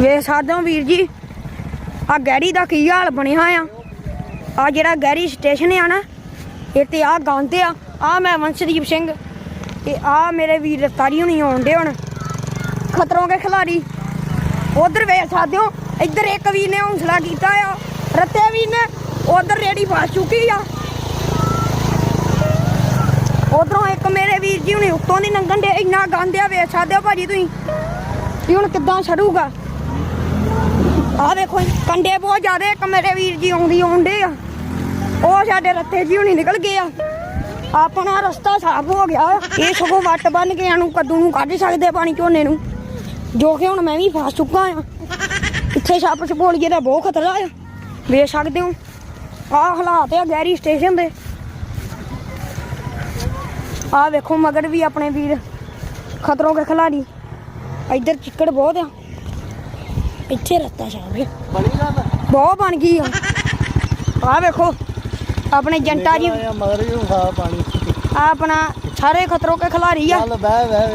ਵੇਖ ਸਕਦੇ ਹੋ ਵੀਰ ਜੀ ਆ ਗੈਰੀ ਦਾ ਕੀ ਹਾਲ ਬਣਿਆ ਆ। ਆ ਜਿਹੜਾ ਗੈਰੀ ਸਟੇਸ਼ਨ ਆ ਨਾ, ਇਹ ਤੇ ਆ ਗਾਉਂਦੇ ਆ ਆ ਮੈਂ ਵੰਸ਼ਦੀਪ ਸਿੰਘ ਤੇ ਆ ਮੇਰੇ ਵੀਰ ਰਫਤਾਰੀ ਹੁਣੀ ਆਉਂਦੇ ਹੁਣ, ਖਤਰੋਂ ਕੇ ਖਿਲਾੜੀ ਉਧਰ ਵੇਖ ਸਕਦੇ ਹੋ, ਇੱਧਰ ਇੱਕ ਵੀਰ ਨੇ ਹੌਸਲਾ ਕੀਤਾ ਆ, ਰੱਤੇ ਵੀਰ ਨੇ, ਉਧਰ ਰੇੜੀ ਫਸ ਚੁੱਕੀ ਆ। ਉਧਰੋਂ ਇੱਕ ਮੇਰੇ ਵੀਰ ਜੀ ਹੁਣੀ ਉੱਤੋਂ ਦੀ ਲੰਘਣ ਦੇ ਇੰਨਾ ਗਾਉਂਦੇ ਆ, ਵੇਖ ਸਕਦੇ ਹੋ ਭਾਜੀ ਤੁਸੀਂ ਇਹ ਹੁਣ ਕਿੱਦਾਂ ਛੜੂਗਾ ਆ ਵੇਖੋ ਕੰਡੇ ਬਹੁਤ ਜ਼ਿਆਦੇ ਇੱਕ ਮੇਰੇ ਵੀਰ ਜੀ ਆਉਂਦੀ ਆਉਂਦੇ ਆ। ਉਹ ਸਾਡੇ ਰੱਤੇ ਜੀ ਹੁਣੀ ਨਿਕਲ ਗਏ ਆ। ਆਪਣਾ ਰਸਤਾ ਸਾਫ਼ ਹੋ ਗਿਆ ਇਹ ਸਗੋਂ ਵੱਟ ਬੰਨ ਕੇ ਇਹਨੂੰ ਕੱਦੂ ਨੂੰ ਕੱਢ ਸਕਦੇ ਪਾਣੀ ਝੋਨੇ ਨੂੰ। ਜੋ ਕਿ ਹੁਣ ਮੈਂ ਵੀ ਫਸ ਚੁੱਕਾ ਆ। ਇੱਥੇ ਛੱਪ ਛਪੋਲੀਏ ਦਾ ਬਹੁਤ ਖਤਰਾ ਆ। ਵੇਖ ਸਕਦੇ ਹੋ, ਆਹ ਹਾਲਾਤ ਆ ਗੈਰੀ ਸਟੇਸ਼ਨ ਦੇ। ਆਹ ਵੇਖੋ ਮਗਰ ਵੀ ਆਪਣੇ ਵੀਰ, ਖਤਰੋਂ ਕੇ ਖਿਲਾੜੀ ਇੱਧਰ ਚਿੱਕੜ ਬਹੁਤ ਆ। ਇੱਥੇ ਛਾਪ ਗਿਆ ਬਣੀ ਗੱਲ? ਬਹੁਤ ਬਣ ਗਈ ਆ। ਆਹ ਵੇਖੋ ਆਪਣੇ ਜੰਟਾ ਜੀ ਆਇਆ ਮਗਰ ਹੀ ਖਾ ਪਾਣੀ। ਆਹ ਆਪਣਾ ਸਾਰੇ ਖਤਰੋਂ ਕੇ ਖਿਲਾੜੀ ਆ। ਚੱਲ ਬਹਿ ਬਹਿ